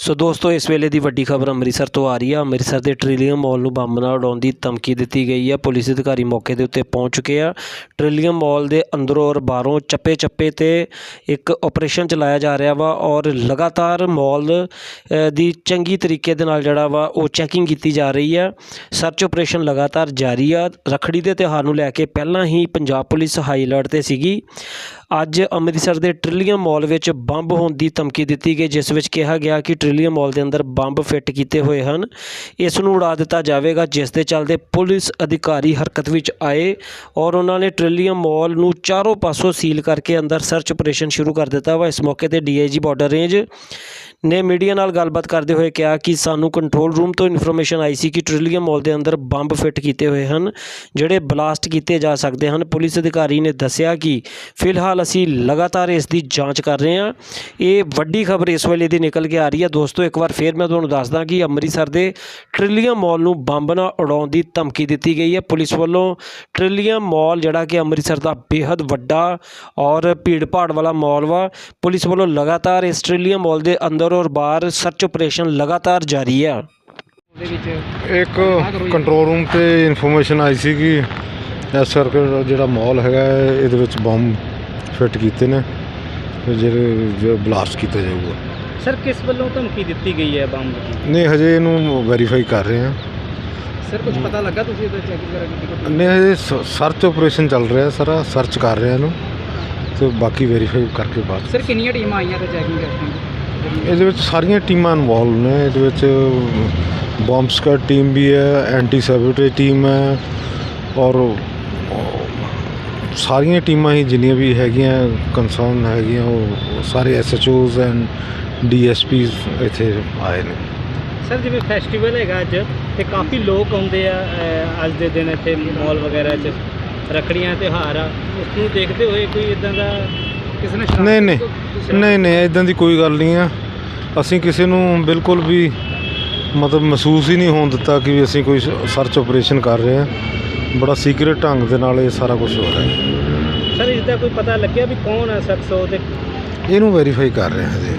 ਸੋ ਦੋਸਤੋ, ਇਸ ਵੇਲੇ ਦੀ ਵੱਡੀ ਖਬਰ ਅੰਮ੍ਰਿਤਸਰ ਤੋਂ ਆ ਰਹੀ ਆ। ਅੰਮ੍ਰਿਤਸਰ ਦੇ ਟ੍ਰਿਲੀਅਮ ਮਾਲ ਨੂੰ ਬੰਬ ਨਾਲ ਉਡਾਉਣ ਦੀ ਧਮਕੀ ਦਿੱਤੀ ਗਈ ਹੈ ਪੁਲਿਸ ਅਧਿਕਾਰੀ ਮੌਕੇ ਦੇ ਉੱਤੇ ਪਹੁੰਚ ਚੁੱਕੇ ਆ। ਟ੍ਰਿਲੀਅਮ ਮਾਲ ਦੇ ਅੰਦਰੋਂ ਔਰ ਬਾਹਰੋਂ ਚੱਪੇ ਚੱਪੇ ਤੇ ਇੱਕ ਆਪਰੇਸ਼ਨ ਚਲਾਇਆ ਜਾ ਰਿਹਾ ਵਾ ਔਰ ਲਗਾਤਾਰ ਮਾਲ ਦੀ ਚੰਗੀ ਤਰੀਕੇ ਦੇ ਨਾਲ ਜਿਹੜਾ ਵਾ ਉਹ ਚੈਕਿੰਗ ਕੀਤੀ ਜਾ ਰਹੀ ਆ। ਸਰਚ ਆਪਰੇਸ਼ਨ ਲਗਾਤਾਰ ਜਾਰੀ ਆ। ਰਖੜੀ ਦੇ ਤਿਉਹਾਰ ਨੂੰ ਲੈ ਕੇ ਪਹਿਲਾਂ ਹੀ ਪੰਜਾਬ ਪੁਲਿਸ ਹਾਈ ਅਲਰਟ ਤੇ ਸੀਗੀ। ਅੱਜ ਅੰਮ੍ਰਿਤਸਰ ਦੇ ਟ੍ਰਿਲੀਅਮ ਮਾਲ ਵਿੱਚ ਬੰਬ ਹੋਣ ਦੀ ਧਮਕੀ ਦਿੱਤੀ ਗਈ, ਜਿਸ ਵਿੱਚ ਕਿਹਾ ਗਿਆ ਕਿ ਟ੍ਰਿਲੀਅਮ ਮਾਲ ਦੇ ਅੰਦਰ ਬੰਬ ਫਿੱਟ ਕੀਤੇ ਹੋਏ ਹਨ। ਇਸ ਨੂੰ ਉਡਾ ਦਿੱਤਾ ਜਾਵੇਗਾ, ਜਿਸ ਦੇ ਚੱਲਦੇ ਪੁਲਿਸ ਅਧਿਕਾਰੀ ਹਰਕਤ ਵਿੱਚ ਆਏ ਔਰ ਉਹਨਾਂ ਨੇ ਟ੍ਰਿਲੀਅਮ ਮਾਲ ਨੂੰ ਚਾਰੋਂ ਪਾਸੋਂ ਸੀਲ ਕਰਕੇ ਅੰਦਰ ਸਰਚ ਆਪਰੇਸ਼ਨ ਸ਼ੁਰੂ ਕਰ ਦਿੱਤਾ ਵਾ। ਇਸ ਮੌਕੇ ਤੇ ਡੀਆਈਜੀ ਬਾਰਡਰ ਰੇਂਜ ਨੇ ਮੀਡੀਆ ਨਾਲ ਗੱਲਬਾਤ ਕਰਦੇ ਹੋਏ ਕਿਹਾ ਕਿ ਸਾਨੂੰ ਕੰਟਰੋਲ ਰੂਮ ਤੋਂ ਇਨਫੋਰਮੇਸ਼ਨ ਆਈ ਸੀ ਕਿ ਟ੍ਰਿਲੀਅਮ ਮਾਲ ਦੇ ਅੰਦਰ ਬੰਬ ਫਿੱਟ ਕੀਤੇ ਹੋਏ ਹਨ, ਜਿਹੜੇ ਬਲਾਸਟ ਕੀਤੇ ਜਾ ਸਕਦੇ ਹਨ। ਪੁਲਿਸ ਅਧਿਕਾਰੀ ਨੇ ਦੱਸਿਆ ਕਿ ਫਿਲਹਾਲ ਅਸੀਂ ਲਗਾਤਾਰ ਇਸ ਦੀ ਜਾਂਚ ਕਰ ਰਹੇ ਹਾਂ। ਇਹ ਵੱਡੀ ਖਬਰ ਇਸ ਵੇਲੇ ਦੀ ਨਿਕਲ ਕੇ ਆ ਰਹੀ ਹੈ। ਦੋਸਤੋ, ਇੱਕ ਵਾਰ ਫੇਰ ਮੈਂ ਤੁਹਾਨੂੰ ਦੱਸਦਾ ਕਿ ਅੰਮ੍ਰਿਤਸਰ ਦੇ ਟ੍ਰਿਲੀਅਮ ਮਾਲ ਨੂੰ ਬੰਬ ਨਾਲ ਉਡਾਉਣ ਦੀ ਧਮਕੀ ਦਿੱਤੀ ਗਈ ਹੈ। ਪੁਲਿਸ ਵੱਲੋਂ ਟ੍ਰਿਲੀਅਮ ਮਾਲ ਜਿਹੜਾ ਕਿ ਅੰਮ੍ਰਿਤਸਰ ਦਾ ਬੇहद ਵੱਡਾ ਔਰ ਭੀੜ ਭਾੜ ਵਾਲਾ ਮਾਲ ਵਾ, ਪੁਲਿਸ ਵੱਲੋਂ ਲਗਾਤਾਰ ਇਸ ਟ੍ਰਿਲੀਅਮ ਮਾਲ ਦੇ ਅੰਦਰ ਔਰ ਬਾਹਰ ਸਰਚ ਆਪਰੇਸ਼ਨ ਲਗਾਤਾਰ ਜਾਰੀ ਹੈ ਵਿੱਚ ਇੱਕ ਕੰਟਰੋਲ ਰੂਮ ਤੇ ਇਨਫੋਰਮੇਸ਼ਨ ਆਈ ਸੀ ਕਿ ਇਸ ਸਰਕਲ ਜਿਹੜਾ ਮਾਲ ਹੈਗਾ ਹੈ, ਇਹਦੇ ਵਿੱਚ ਬੰਬ ਫਿੱਟ ਕੀਤੇ ਨੇ। ਤੇ ਜਿਹੜੇ ਜੋ ਬਲਾਸਟ ਕੀਤਾ ਜਾਊਗਾ। ਸਰ ਕਿਸ ਵੱਲੋਂ ਧਮਕੀ ਦਿੱਤੀ ਗਈ ਹੈ ਬੰਬ ਦੀ? ਨਹੀਂ ਹਜੇ ਇਹਨੂੰ ਵੈਰੀਫਾਈ ਕਰ ਰਹੇ ਹਾਂ। ਸਰ ਕੁਝ ਪਤਾ ਲੱਗਾ ਤੁਸੀਂ ਇਹਦਾ ਚੈਕਿੰਗ ਵਗੈਰਾ ਕੀਤੀ ਨਹੀਂ ਹਜੇ ਸਰਚ ਆਪਰੇਸ਼ਨ ਚੱਲ ਰਿਹਾ ਸਾਰਾ। ਸਰਚ ਕਰ ਰਹੇ ਹਾਂ ਇਹਨੂੰ। ਤੇ ਬਾਕੀ ਵੈਰੀਫਾਈ ਕਰਕੇ ਬਾਅਦ ਸਰ ਕਿੰਨੀਆਂ ਟੀਮਾਂ ਆਈਆਂ ਤੇ ਚੈਕਿੰਗ ਕਰਨ ਇਹਦੇ ਵਿੱਚ ਸਾਰੀਆਂ ਟੀਮਾਂ ਇਨਵੋਲਵ ਨੇ। ਇਹਦੇ ਵਿੱਚ ਬੰਬ ਸਕਰ ਟੀਮ ਵੀ ਹੈ ਐਂਟੀ ਸੈਬੋਟੇਜ ਟੀਮ ਹੈ ਔਰ ਸਾਰੀਆਂ ਟੀਮਾਂ ਹੀ ਜਿੰਨੀਆਂ ਵੀ ਹੈਗੀਆਂ ਕੰਸਰਨ ਹੈਗੀਆਂ ਉਹ ਸਾਰੇ ਐਸਐਚਓਜ਼ ਐਂਡ ਡੀਐਸਪੀਸ ਇੱਥੇ ਆਏ ਨੇ। ਸਰ ਜਿਵੇਂ ਫੈਸਟੀਵਲ ਹੈਗਾ ਅੱਜ ਤੇ ਕਾਫੀ ਲੋਕ ਆਉਂਦੇ ਆ ਅੱਜ ਦੇ ਦਿਨ ਇੱਥੇ ਮਾਲ ਵਗੈਰਾ 'ਚ ਰੱਖੜੀਆਂ ਤਿਉਹਾਰ ਆ ਉਸ ਨੂੰ ਦੇਖਦੇ ਹੋਏ ਕੋਈ ਇਦਾਂ ਦਾ ਕਿਸੇ ਨੇ ਨਹੀਂ ਨਹੀਂ। ਨਹੀਂ ਨਹੀਂ ਇਦਾਂ ਦੀ ਕੋਈ ਗੱਲ ਨਹੀਂ ਆ। ਅਸੀਂ ਕਿਸੇ ਨੂੰ ਬਿਲਕੁਲ ਵੀ ਮਤਲਬ ਮਹਿਸੂਸ ਹੀ ਨਹੀਂ ਹੋਣ ਦਿੱਤਾ ਕਿ ਵੀ ਅਸੀਂ ਕੋਈ ਸਰਚ ਆਪਰੇਸ਼ਨ ਕਰ ਰਹੇ ਹਾਂ ਬੜਾ ਸੀਕ੍ਰੀਟ ਢੰਗ ਦੇ ਨਾਲ ਇਹ ਸਾਰਾ ਕੁਝ ਹੋ ਰਿਹਾ ਹੈ। ਸਰ ਇਸ ਦਾ ਕੋਈ ਪਤਾ ਲੱਗਿਆ ਵੀ ਕੌਣ ਹੈ ਸ਼ਖਸ ਉਹ ਤੇ? ਇਹਨੂੰ ਵੈਰੀਫਾਈ ਕਰ ਰਹੇ ਹਾਂ ਜੀ।